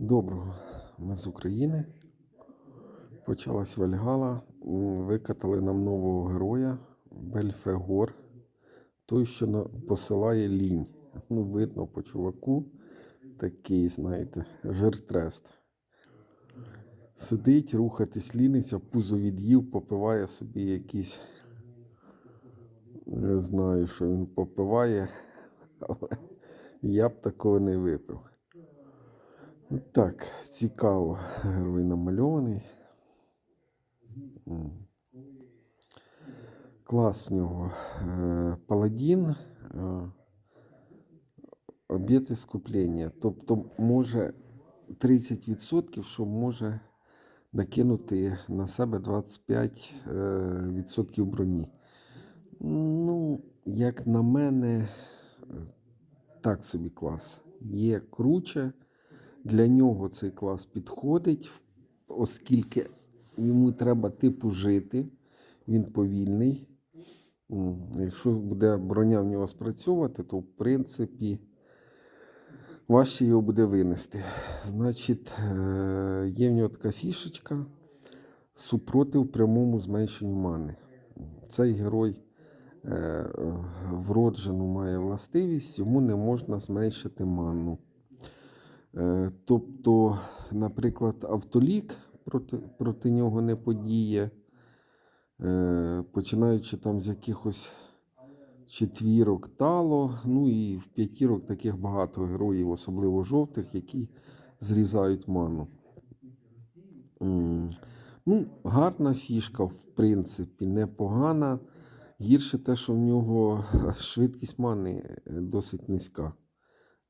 Доброго, ми з України. Почалась Вальгала. Викатали нам нового героя Бельфегор. Той, що посилає лінь. Ну, видно по чуваку. Такий, знаєте, жиртрест. Сидить, рухатись ліниться, пузо від'їв, попиває собі якісь. Не знаю, що він попиває, але я б такого не випив. Ну, Так, цікаво. Герой намальований. Клас в нього. Е, Паладін. е, Об'єкти скуплення. Тобто може 30%, що може накинути на себе 25% броні. Ну, як на мене, е, так собі клас. Є круче. Для нього цей клас підходить, оскільки йому треба типу жити, він повільний. Якщо буде броня в нього спрацьовувати, то в принципі важче його буде винести. Значить, е, є в нього така фішечка супротив прямому зменшенню мани. Цей герой е, вроджену має властивість, йому не можна зменшити ману. Е, Тобто, наприклад, автолік проти, проти нього не подіє, Е, починаючи там з якихось четвірок тало, ну і в п'ятірок таких багато героїв, особливо жовтих, які зрізають ману. Ну, гарна фішка, в принципі, непогана. Гірше те, що в нього швидкість мани е, досить низька.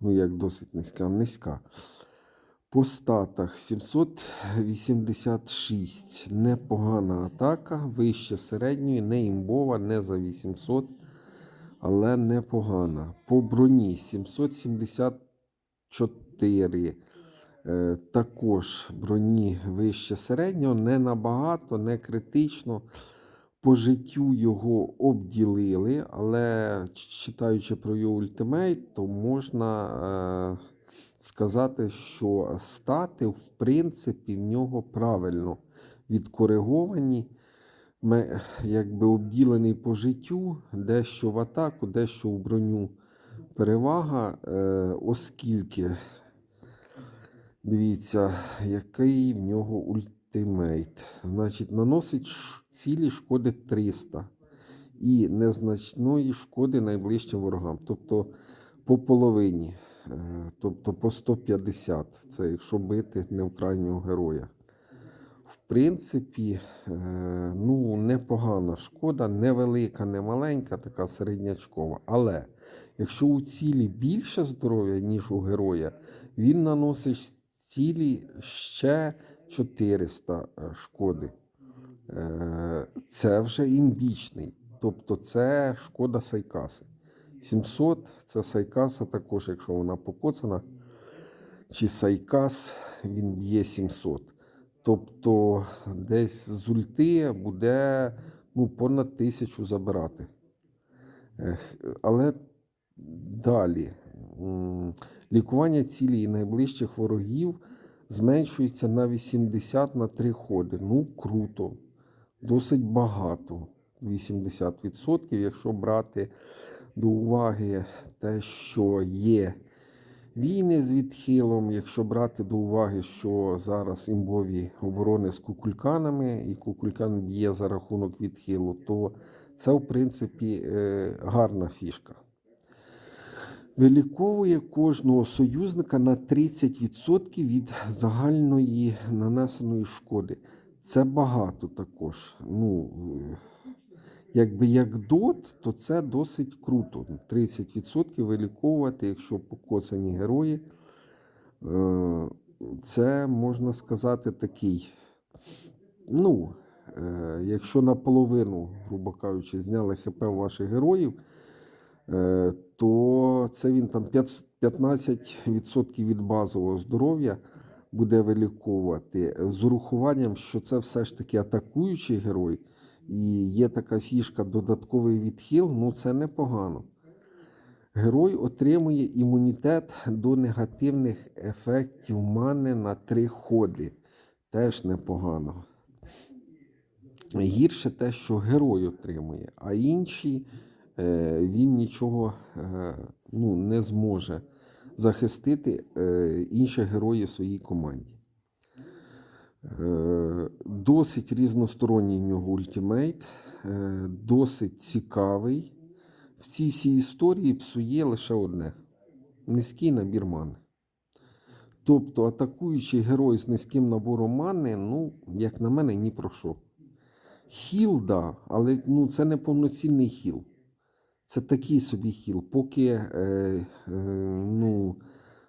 Ну, як досить низька, низька. По статах 786. Непогана атака, вище середньої, не імбова, не за 800, але непогана. По броні 774. Е, також броні вище середнього, не набагато, не критично. По життю його обділили, але читаючи про його ультимейт, то можна е, сказати, що стати, в принципі, в нього правильно відкориговані. Ме- Якби обділений по життю, дещо в атаку, дещо в броню. Перевага, е, оскільки, дивіться, який в нього ультимейт. Значить, наносить цілі шкоди 300 і незначної шкоди найближчим ворогам. Тобто по половині, е, тобто по 150. Це якщо бити не в крайнього героя. В принципі, е, ну, непогана шкода, невелика, не маленька, така середнячкова. Але якщо у цілі більше здоров'я, ніж у героя, він наносить цілі ще 400 е, шкоди. Е, Це вже імбічний. Тобто це шкода сайкаси. 700 це сайкаса також, якщо вона покоцана. Чи сайкас, він б'є 700. Тобто десь з ульти буде ну, понад тисячу забирати. Але далі. Лікування цілі і найближчих ворогів зменшується на 80 на 3 ходи. Ну, круто. Досить багато. 80%, якщо брати до уваги те, що є війни з відхилом, якщо брати до уваги, що зараз імбові оборони з кукульканами, і кукулькан б'є за рахунок відхилу, то це, в принципі, е, гарна фішка. Виліковує кожного союзника на 30% від загальної нанесеної шкоди. Це багато також. Ну, якби як дот, то це досить круто. 30% виліковувати, якщо покоцані герої. Е, Це можна сказати такий. Ну, е, якщо наполовину, грубо кажучи, зняли ХП ваших героїв, то це він там 15% від базового здоров'я буде виліковувати. З урахуванням, що це все ж таки атакуючий герой, і є така фішка додатковий відхил, ну це непогано. Герой отримує імунітет до негативних ефектів мани на три ходи. Теж непогано. Гірше те, що герой отримує, а інші е, він нічого е, ну, не зможе захистити е, інших героїв своїй команді. Е, Досить різносторонній в нього ультимейт, е, досить цікавий. В цій всій історії псує лише одне: низький набір мани. Тобто атакуючий герой з низьким набором мани, ну, як на мене, ні про що. Хіл, да, але ну, це не повноцінний хіл. Це такий собі хіл. Поки, е, е, ну,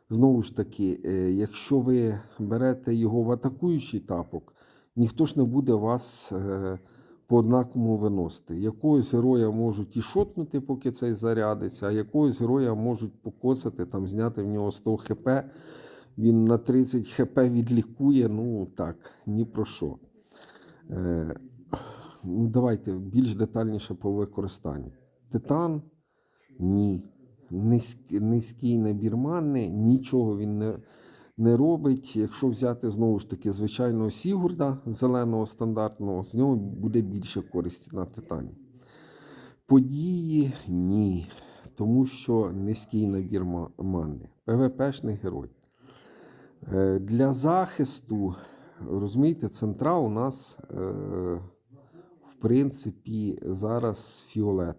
знову ж таки, е, якщо ви берете його в атакуючий тапок, ніхто ж не буде вас е, по однакому виносити. Якогось героя можуть і шотнути, поки цей зарядиться, а якогось героя можуть покоцати, там, зняти в нього 100 хп. Він на 30 хп відлікує, ну так, ні про що. Е, ну, давайте більш детальніше по використанню. Титан ні. Низький, низький набір мани, нічого він не, не робить. Якщо взяти знову ж таки звичайного Сігурда зеленого стандартного, з нього буде більше користі на титані. Події ні. Тому що низький набір ма- мани. ПВПшний герой. Е, Для захисту, розумієте, центра у нас, е, в принципі, зараз фіолет.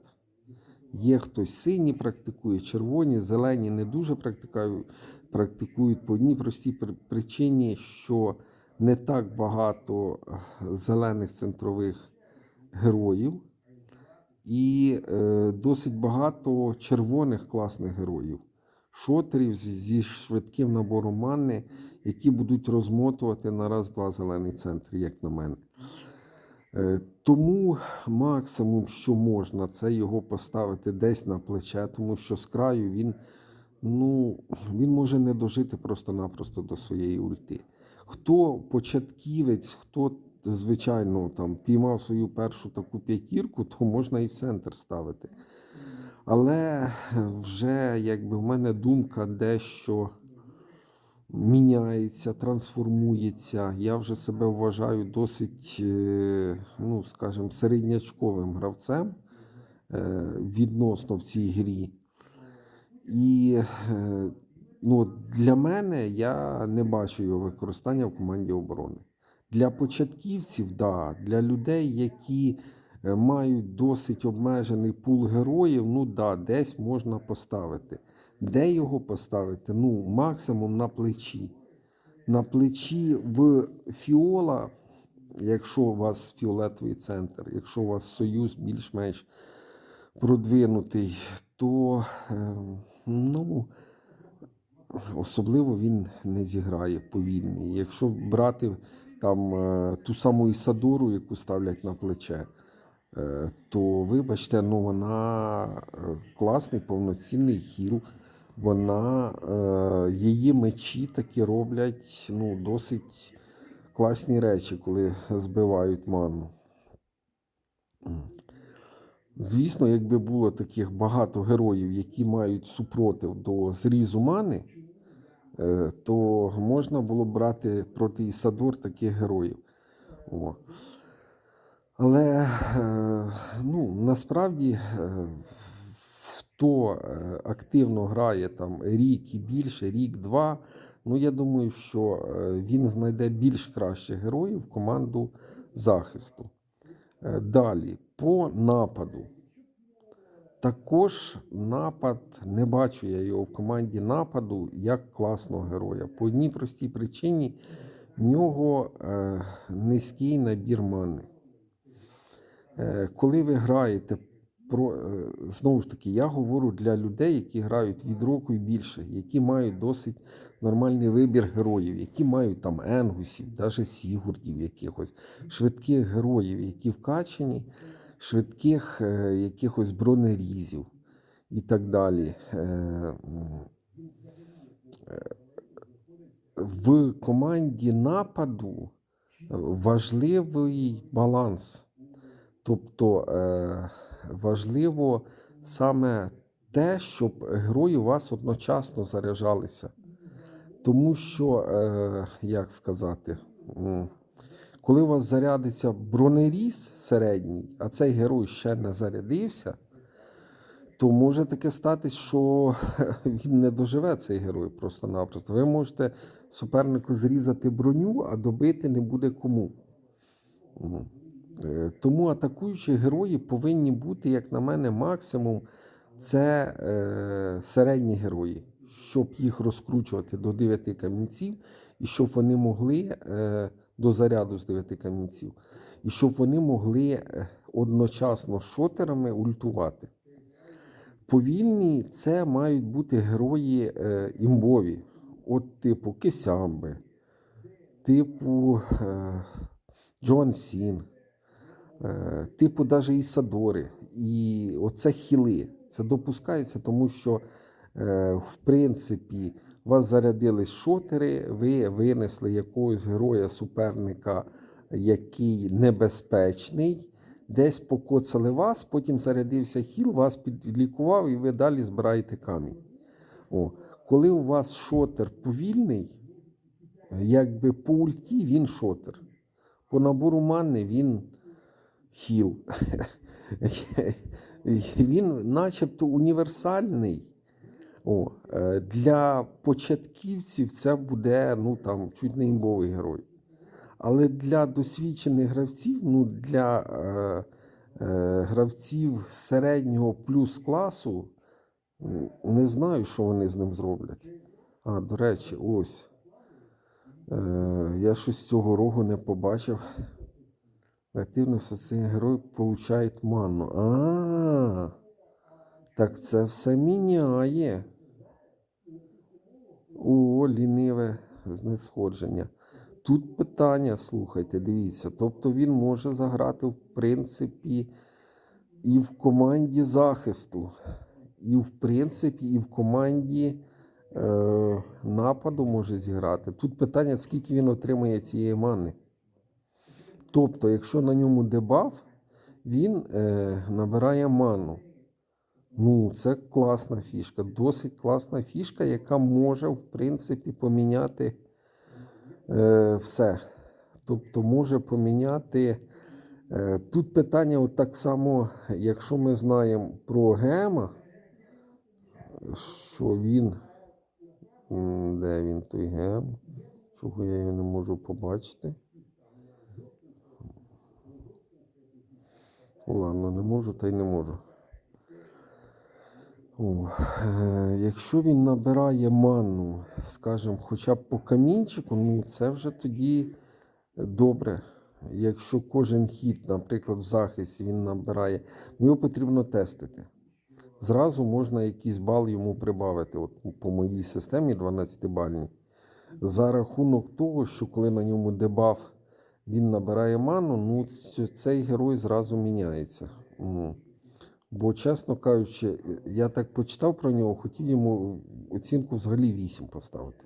Є хтось сині практикує, червоні, зелені не дуже практикують, практикують по одній простій причині, що не так багато е, зелених центрових героїв, і е, досить багато червоних класних героїв, шотерів зі швидким набором мани, які будуть розмотувати на раз-два зелений центр, як на мене. Е, Тому максимум, що можна, це його поставити десь на плече, тому що з краю він, ну, він може не дожити просто-напросто до своєї ульти. Хто початківець, хто, звичайно, там піймав свою першу таку п'ятірку, то можна і в центр ставити. Але вже якби в мене думка дещо міняється, трансформується. Я вже себе вважаю досить, е, ну, скажімо, середнячковим гравцем е, відносно в цій грі. І е, ну, для мене я не бачу його використання в команді оборони. Для початківців, да, для людей, які мають досить обмежений пул героїв, ну да, десь можна поставити. Де його поставити? Ну, максимум на плечі. На плечі в фіола, якщо у вас фіолетовий центр, якщо у вас союз більш-менш продвинутий, то е, ну, особливо він не зіграє повільний. Якщо брати там е, ту саму Ісадору, яку ставлять на плече, е, то вибачте, ну вона е, класний повноцінний хіл. Вона, е, її мечі такі роблять ну, досить класні речі, коли збивають ману. Звісно, якби було таких багато героїв, які мають супротив до зрізу мани, е, то можна було б брати проти Ісадор таких героїв. О. Але е, ну, насправді, хто е, активно грає там рік і більше, рік-два, ну я думаю, що е, він знайде більш кращих героїв в команду захисту. Е, Далі, по нападу. Також напад, не бачу я його в команді нападу як класного героя. По одній простій причині в нього низький набір мани. Коли ви граєте, про, е, знову ж таки, я говорю для людей, які грають від року і більше, які мають досить нормальний вибір героїв, які мають там енгусів, навіть сігурдів якихось, швидких героїв, які вкачені, швидких е, якихось бронерізів і так далі. Е, в команді нападу важливий баланс. Тобто е, важливо саме те, щоб герої у вас одночасно заряджалися. Тому що, е, як сказати, коли у вас зарядиться бронеріз середній, а цей герой ще не зарядився, то може таке статись, що він не доживе цей герой просто-напросто. Ви можете супернику зрізати броню, а добити не буде кому. Е, Тому атакуючі герої повинні бути, як на мене, максимум це е, середні герої, щоб їх розкручувати до 9 камінців, і щоб вони могли е, до заряду з 9 камінців, і щоб вони могли е, одночасно шотерами ультувати. Повільні це мають бути герої е, імбові, от типу Кисямби, типу е, Джон Сін, типу даже Ісадори. І оце хіли. Це допускається, тому що, е, в принципі, вас зарядились шотери, ви винесли якогось героя суперника, який небезпечний. Десь покоцали вас, потім зарядився хіл, вас підлікував, і ви далі збираєте камінь. О, коли у вас шотер повільний, якби по ульті він шотер. По набору мани він хіл. Він начебто універсальний. О, е, для початківців це буде ну, там, чуть не імбовий герой. Але для досвідчених гравців, ну, для е, е, гравців середнього плюс класу, не знаю, що вони з ним зроблять. А, до речі, ось. Е, я щось цього рогу не побачив. Активно цей герой получають ману. А, так це все міняє. О, ліниве знесходження. Тут питання, слухайте, дивіться. Тобто він може заграти, в принципі, і в команді захисту, і в принципі, і в команді е, нападу може зіграти. Тут питання, скільки він отримає цієї мани. Тобто, якщо на ньому дебаф, він е, набирає ману. Ну, це класна фішка, досить класна фішка, яка може, в принципі, поміняти е, все. Тобто може поміняти. Е, тут питання от так само, якщо ми знаємо про Гема, що він. Де він той гем? Чого я його не можу побачити? Ладно, не можу, та й не можу. О, е, якщо він набирає ману, скажімо, хоча б по камінчику, ну це вже тоді добре. Якщо кожен хід, наприклад, в захисті він набирає, його потрібно тестити. Зразу можна якийсь бал йому прибавити. От по моїй системі 12-бальній. За рахунок того, що коли на ньому дебаф він набирає ману, ну цей герой зразу міняється. Бо, чесно кажучи, я так почитав про нього, хотів йому оцінку взагалі 8 поставити.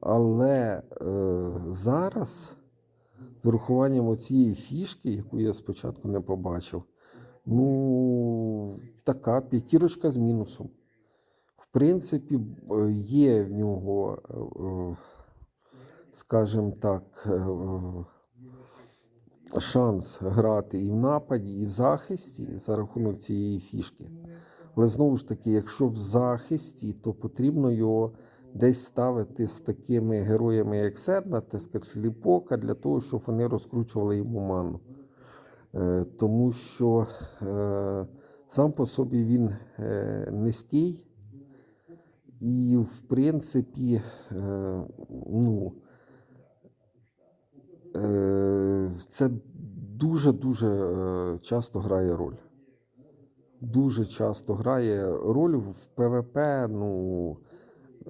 Але е, зараз, з урахуванням цієї фішки, яку я спочатку не побачив, ну, така п'ятірочка з мінусом. В принципі, є в нього, е, е, скажімо так, е, шанс грати і в нападі, і в захисті за рахунок цієї фішки. Але знову ж таки, якщо в захисті, то потрібно його десь ставити з такими героями, як Серна, сказати, для того, щоб вони розкручували йому ману. Е, Тому що е, сам по собі він е, низький, і, в принципі, е, ну, е, це дуже-дуже е, часто грає роль. Дуже часто грає роль в ПВП. Ну,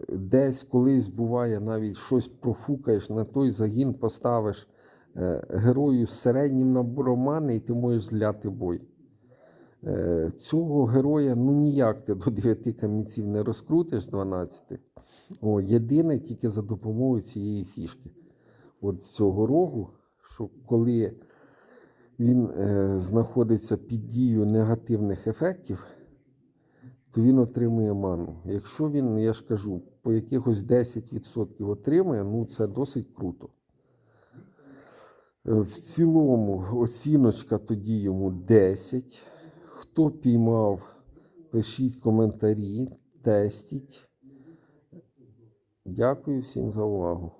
десь колись буває, навіть щось профукаєш, на той загін поставиш е, герою з середнім набором мани, і ти можеш зляти бой. Е, Цього героя ну ніяк ти до 9 камінців не розкрутиш з 12. О, єдине тільки за допомогою цієї фішки. От з цього рогу, що коли він е, знаходиться під дією негативних ефектів, то він отримує ману. Якщо він, я ж кажу, по якихось 10% отримує, ну це досить круто. Е, В цілому оціночка тоді йому 10. Хто піймав, пишіть коментарі, тестіть. Дякую всім за увагу.